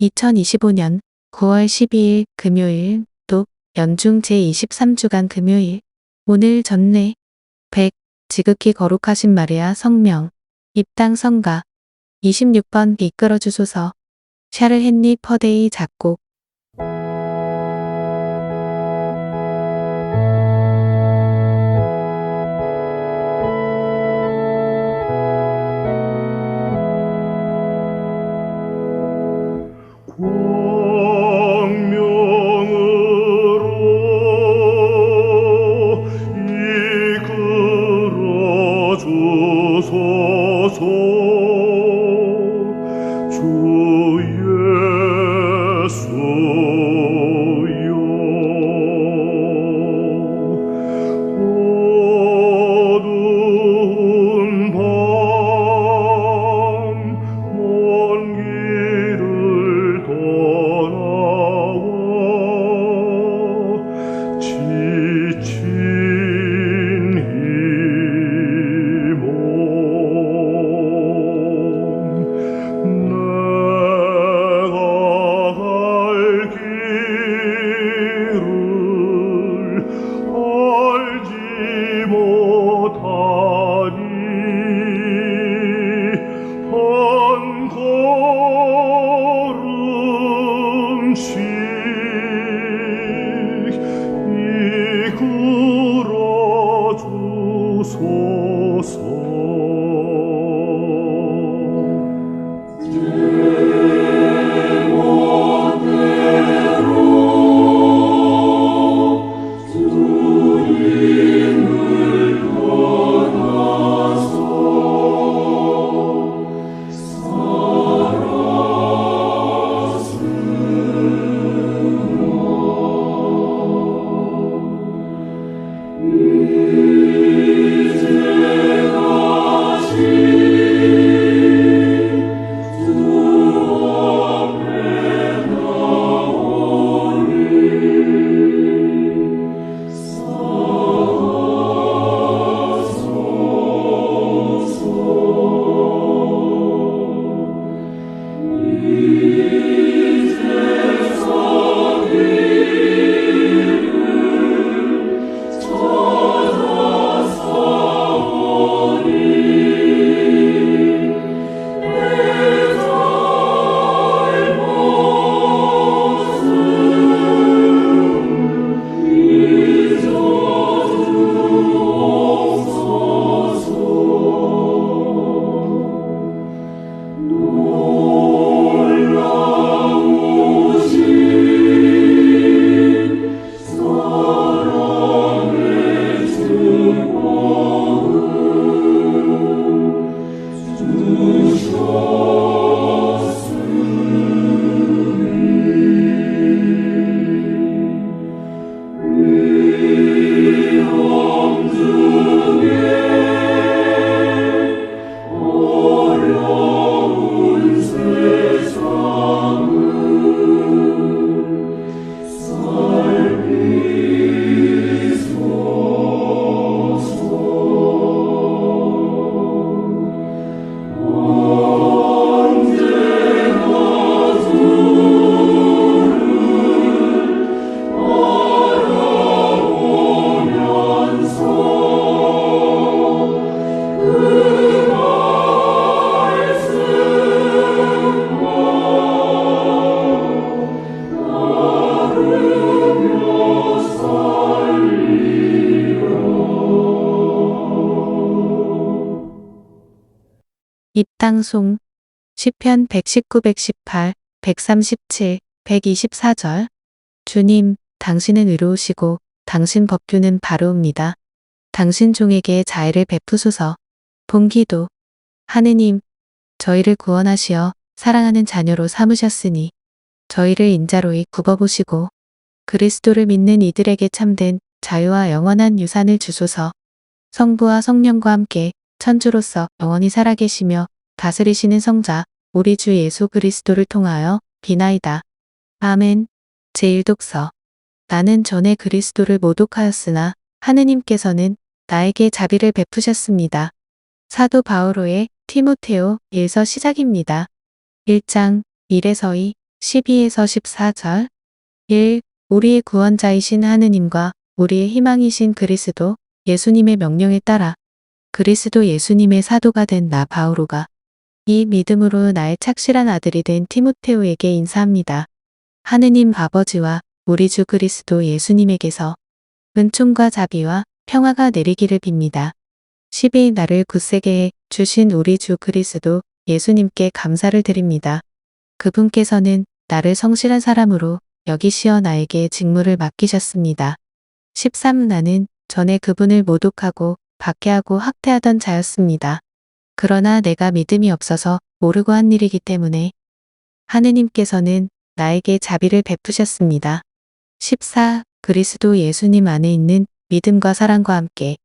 2025년 9월 12일 금요일 또 연중 제23주간 금요일. 오늘 전례. 100 지극히 거룩하신 마리아 성명. 입당 성가. 26번 이끌어 주소서. 샤를 헨리 퍼데이 작곡 입당송 시편 119, 118, 137, 124절 주님, 당신은 의로우시고 당신 법규는 바로옵니다. 당신 종에게 자애를 베푸소서. 본기도 하느님, 저희를 구원하시어 사랑하는 자녀로 삼으셨으니 저희를 인자로이 굽어보시고 그리스도를 믿는 이들에게 참된 자유와 영원한 유산을 주소서. 성부와 성령과 함께 천주로서 영원히 살아계시며 다스리시는 성자 우리 주 예수 그리스도를 통하여 비나이다. 아멘. 제1독서 나는 전에 그리스도를 모독하였으나 하느님께서는 나에게 자비를 베푸셨습니다. 사도 바오로의 티모테오 1서 시작입니다. 1장 1에서 2 12에서 14절 1. 우리의 구원자이신 하느님과 우리의 희망이신 그리스도 예수님의 명령에 따라 그리스도 예수님의 사도가 된 나 바오로가 이 믿음으로 나의 착실한 아들이 된 티모테오에게 인사합니다. 하느님 아버지와 우리 주 그리스도 예수님에게서 은총과 자비와 평화가 내리기를 빕니다. 12. 나를 굳세게 해 주신 우리 주 그리스도 예수님께 감사를 드립니다. 그분께서는 나를 성실한 사람으로 여기시어 나에게 직무를 맡기셨습니다. 13. 나는 전에 그분을 모독하고 박해하고 학대하던 자였습니다. 그러나 내가 믿음이 없어서 모르고 한 일이기 때문에 하느님께서는 나에게 자비를 베푸셨습니다. 14. 그리스도 예수님 안에 있는 믿음과 사랑과 함께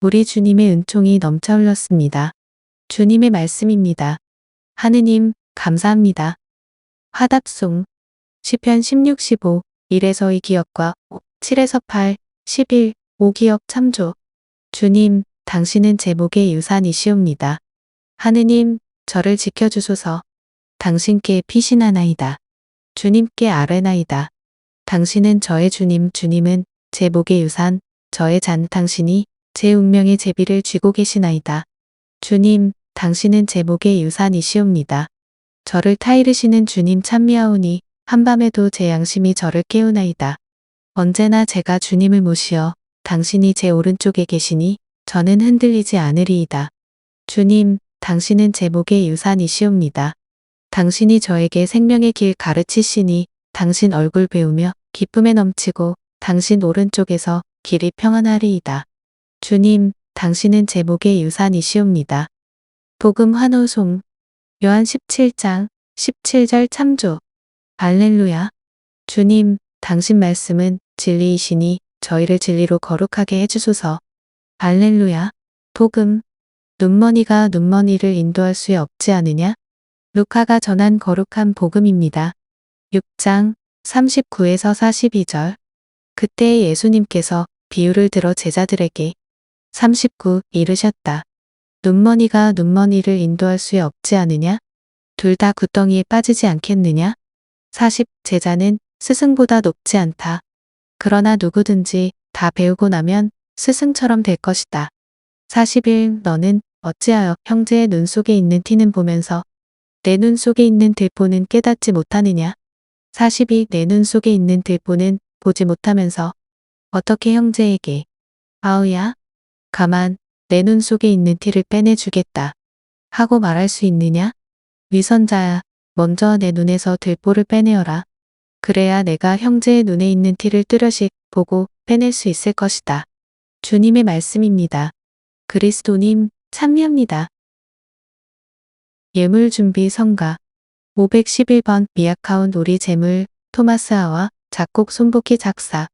우리 주님의 은총이 넘쳐 흘렀습니다. 주님의 말씀입니다. 하느님, 감사합니다. 화답송 시편 16, 15 1에서 2 기억과 7에서 8, 11, 5 기억 참조 주님, 당신은 제 목의 유산이시옵니다. 하느님, 저를 지켜주소서. 당신께 피신하나이다. 주님께 아뢰나이다. 당신은 저의 주님, 주님은 제 목의 유산, 저의 잔 당신이 제 운명의 제비를 쥐고 계시나이다. 주님, 당신은 제 목의 유산이시옵니다. 저를 타이르시는 주님 찬미하오니 한밤에도 제 양심이 저를 깨우나이다. 언제나 제가 주님을 모시어 당신이 제 오른쪽에 계시니 저는 흔들리지 않으리이다. 주님, 당신은 제 목의 유산이시옵니다. 당신이 저에게 생명의 길 가르치시니 당신 얼굴 배우며 기쁨에 넘치고 당신 오른쪽에서 길이 평안하리이다. 주님, 당신은 제 목의 유산이시옵니다. 복음 환호송 요한 17장 17절 참조 알렐루야 주님, 당신 말씀은 진리이시니 저희를 진리로 거룩하게 해주소서. 알렐루야 복음 눈머니가 눈머니를 인도할 수 없지 않으냐? 루카가 전한 거룩한 복음입니다. 6장 39에서 42절 그때 예수님께서 비유를 들어 제자들에게 39 이르셨다. 눈머니가 눈머니를 인도할 수 없지 않으냐? 둘 다 구덩이에 빠지지 않겠느냐? 40 제자는 스승보다 높지 않다. 그러나 누구든지 다 배우고 나면 스승처럼 될 것이다. 41 너는 어찌하여 형제의 눈 속에 있는 티는 보면서 내 눈 속에 있는 들보는 깨닫지 못하느냐? 42 내 눈 속에 있는 들보는 보지 못하면서 어떻게 형제에게 아우야 가만 내 눈 속에 있는 티를 빼내주겠다 하고 말할 수 있느냐? 위선자야 먼저 내 눈에서 들보를 빼내어라. 그래야 내가 형제의 눈에 있는 티를 뚜렷이 보고 빼낼 수 있을 것이다. 주님의 말씀입니다. 그리스도님 참여합니다. 예물 준비 성가 511번 미약하온 우리 재물 토마스 아와 작곡 손복희 작사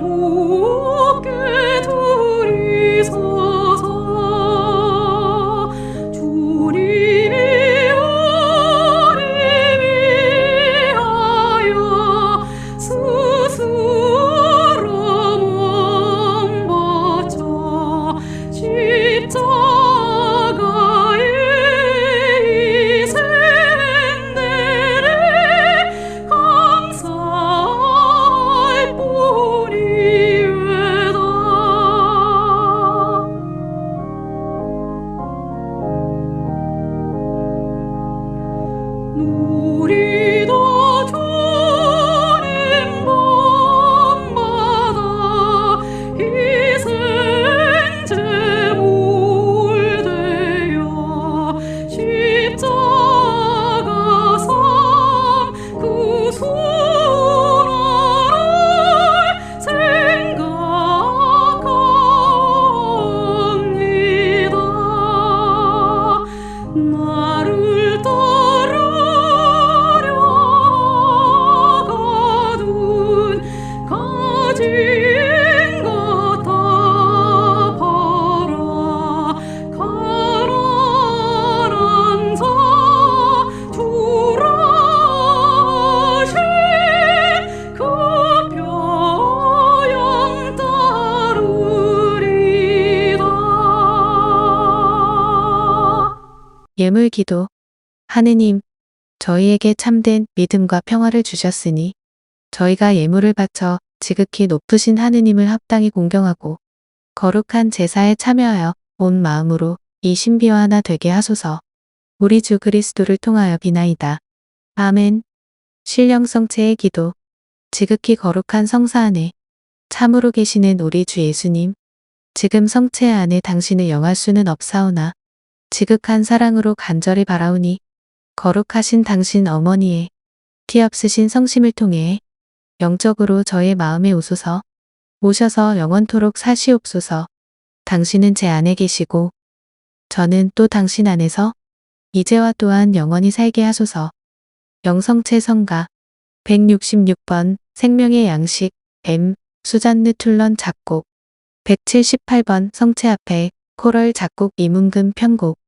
하 예물 기도. 하느님, 저희에게 참된 믿음과 평화를 주셨으니 저희가 예물을 바쳐 지극히 높으신 하느님을 합당히 공경하고 거룩한 제사에 참여하여 온 마음으로 이 신비와 하나 되게 하소서. 우리 주 그리스도를 통하여 비나이다. 아멘. 신령성체의 기도. 지극히 거룩한 성사 안에 참으로 계시는 우리 주 예수님. 지금 성체 안에 당신을 영할 수는 없사오나 지극한 사랑으로 간절히 바라오니 거룩하신 당신 어머니의 티 없으신 성심을 통해 영적으로 저의 마음에 오소서. 오셔서 영원토록 사시옵소서. 당신은 제 안에 계시고 저는 또 당신 안에서 이제와 또한 영원히 살게 하소서. 영성체 성가 166번 생명의 양식 M 수잔느 툴런 작곡 178번 성체 앞에 코럴 작곡 이문금 편곡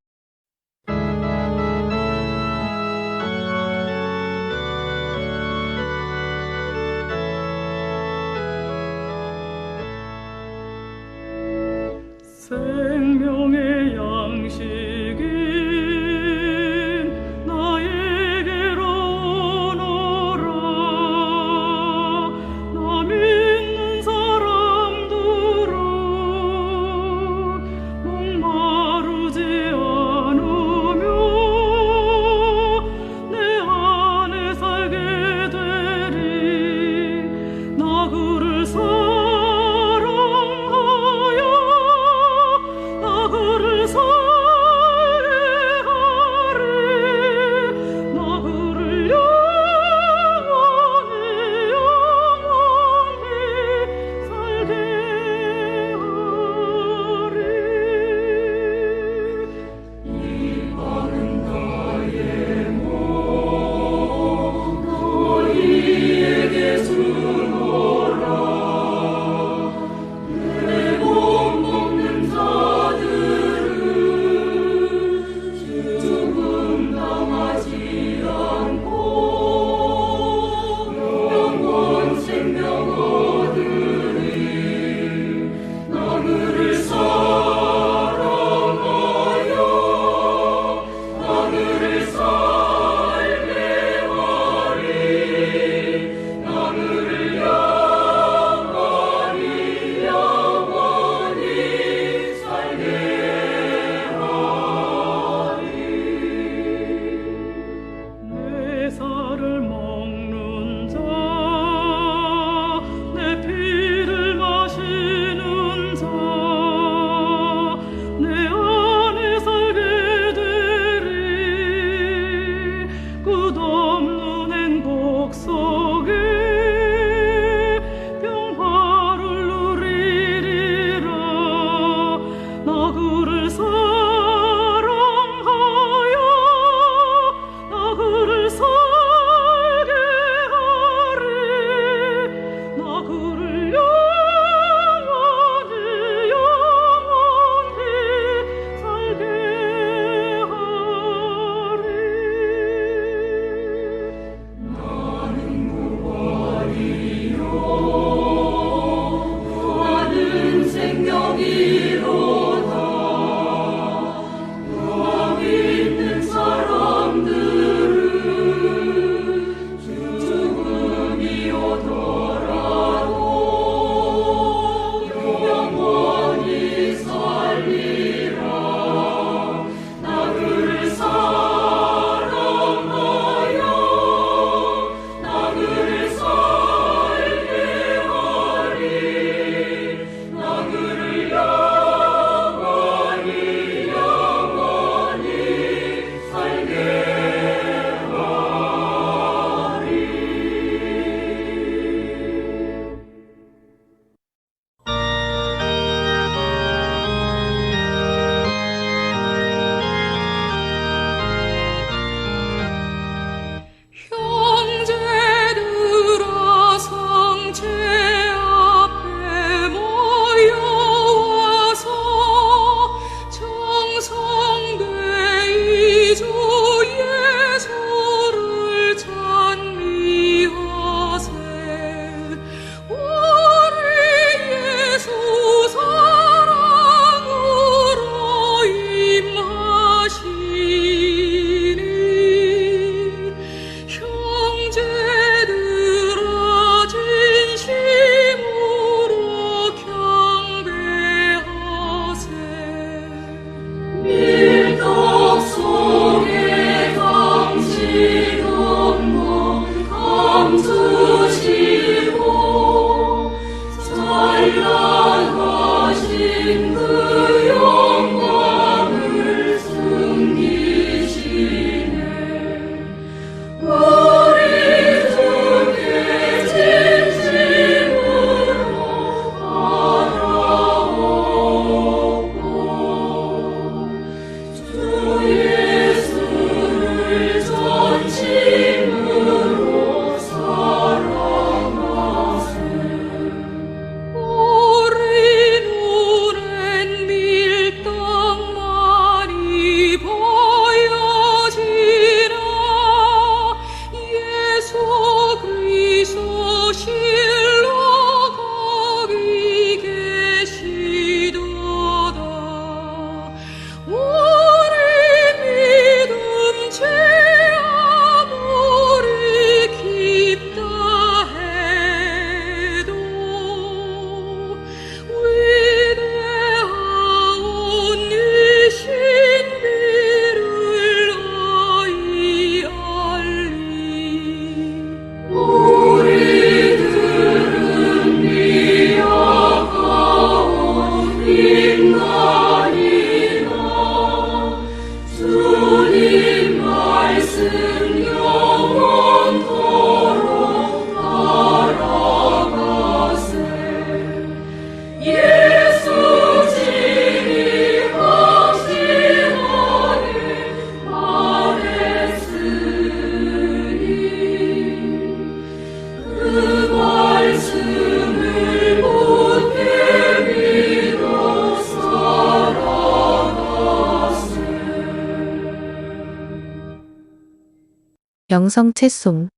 영성 채송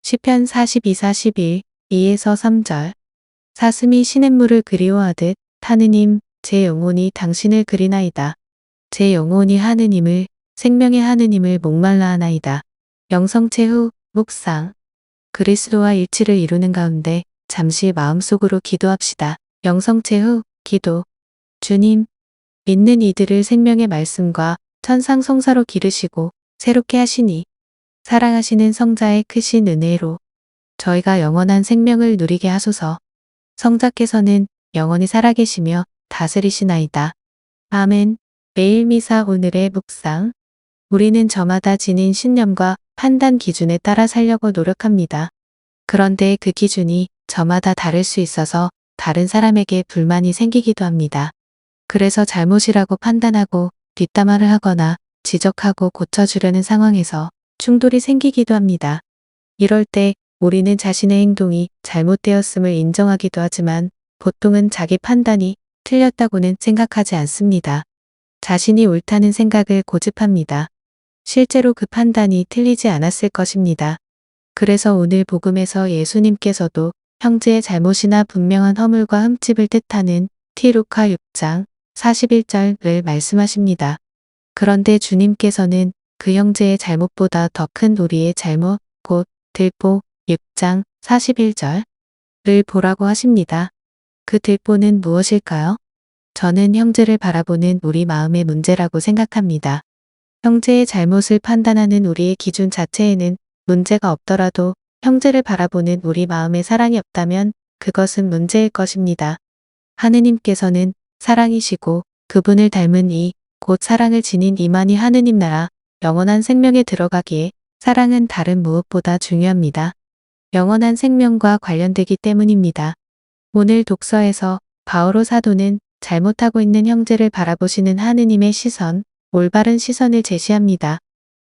시편 42, 41, 2에서 3절 사슴이 시냇물을 그리워하듯 하느님 제 영혼이 당신을 그리나이다. 제 영혼이 하느님을 생명의 하느님을 목말라 하나이다. 영성체 후 묵상 그리스도와 일치를 이루는 가운데 잠시 마음속으로 기도합시다. 영성체 후 기도 주님 믿는 이들을 생명의 말씀과 천상 성사로 기르시고 새롭게 하시니 사랑하시는 성자의 크신 은혜로 저희가 영원한 생명을 누리게 하소서. 성자께서는 영원히 살아계시며 다스리시나이다. 아멘. 매일 미사 오늘의 묵상. 우리는 저마다 지닌 신념과 판단 기준에 따라 살려고 노력합니다. 그런데 그 기준이 저마다 다를 수 있어서 다른 사람에게 불만이 생기기도 합니다. 그래서 잘못이라고 판단하고 뒷담화를 하거나 지적하고 고쳐주려는 상황에서 충돌이 생기기도 합니다. 이럴 때 우리는 자신의 행동이 잘못되었음을 인정하기도 하지만 보통은 자기 판단이 틀렸다고는 생각하지 않습니다. 자신이 옳다는 생각을 고집합니다. 실제로 그 판단이 틀리지 않았을 것입니다. 그래서 오늘 복음에서 예수님께서도 형제의 잘못이나 분명한 허물과 흠집을 뜻하는 티루카 6장 41절을 말씀하십니다. 그런데 주님께서는 그 형제의 잘못보다 더 큰 우리의 잘못, 곧 들보 6장 41절을 보라고 하십니다. 그 들보는 무엇일까요? 저는 형제를 바라보는 우리 마음의 문제라고 생각합니다. 형제의 잘못을 판단하는 우리의 기준 자체에는 문제가 없더라도 형제를 바라보는 우리 마음에 사랑이 없다면 그것은 문제일 것입니다. 하느님께서는 사랑이시고 그분을 닮은 이, 곧 사랑을 지닌 이만희 하느님 나라, 영원한 생명에 들어가기에 사랑은 다른 무엇보다 중요합니다. 영원한 생명과 관련되기 때문입니다. 오늘 독서에서 바오로 사도는 잘못하고 있는 형제를 바라보시는 하느님의 시선, 올바른 시선을 제시합니다.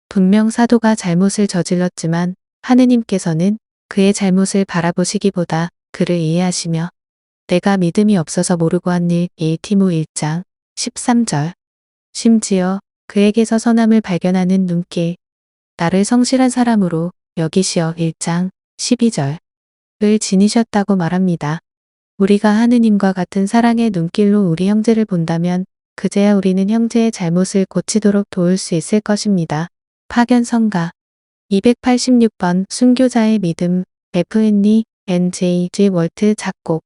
분명 사도가 잘못을 저질렀지만 하느님께서는 그의 잘못을 바라보시기보다 그를 이해하시며 내가 믿음이 없어서 모르고 한 일 1티모 1장 13절 심지어 그에게서 선함을 발견하는 눈길. 나를 성실한 사람으로 여기시어 1장 12절을 지니셨다고 말합니다. 우리가 하느님과 같은 사랑의 눈길로 우리 형제를 본다면 그제야 우리는 형제의 잘못을 고치도록 도울 수 있을 것입니다. 파견 성가. 286번 순교자의 믿음. FND NJG 월트 작곡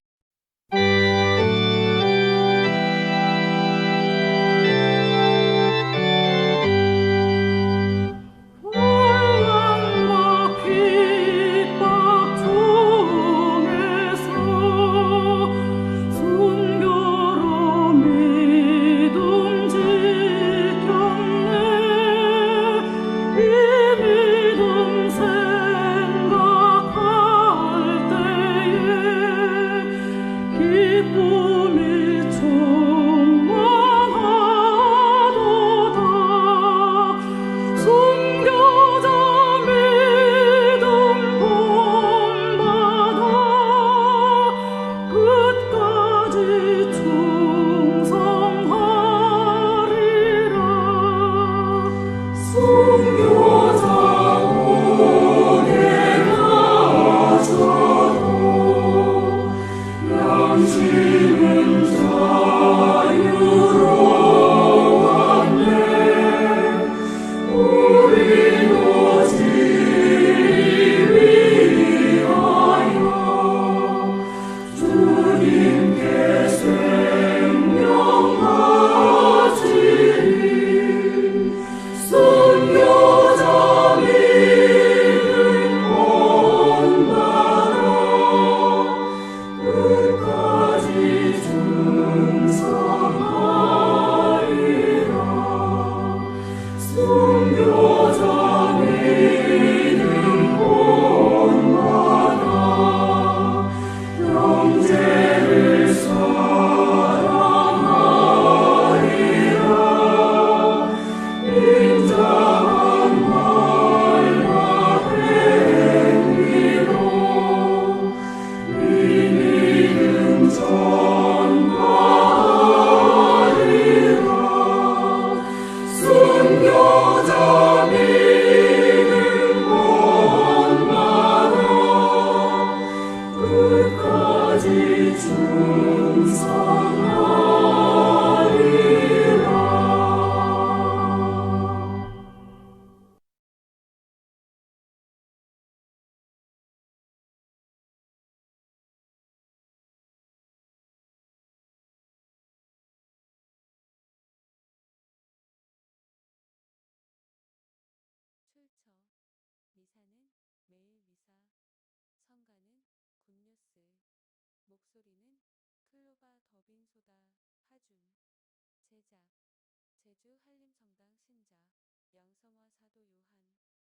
굿뉴스 목소리는 클로바 더빙소다 하준 제작 제주 한림성당 신자 양성화 사도 요한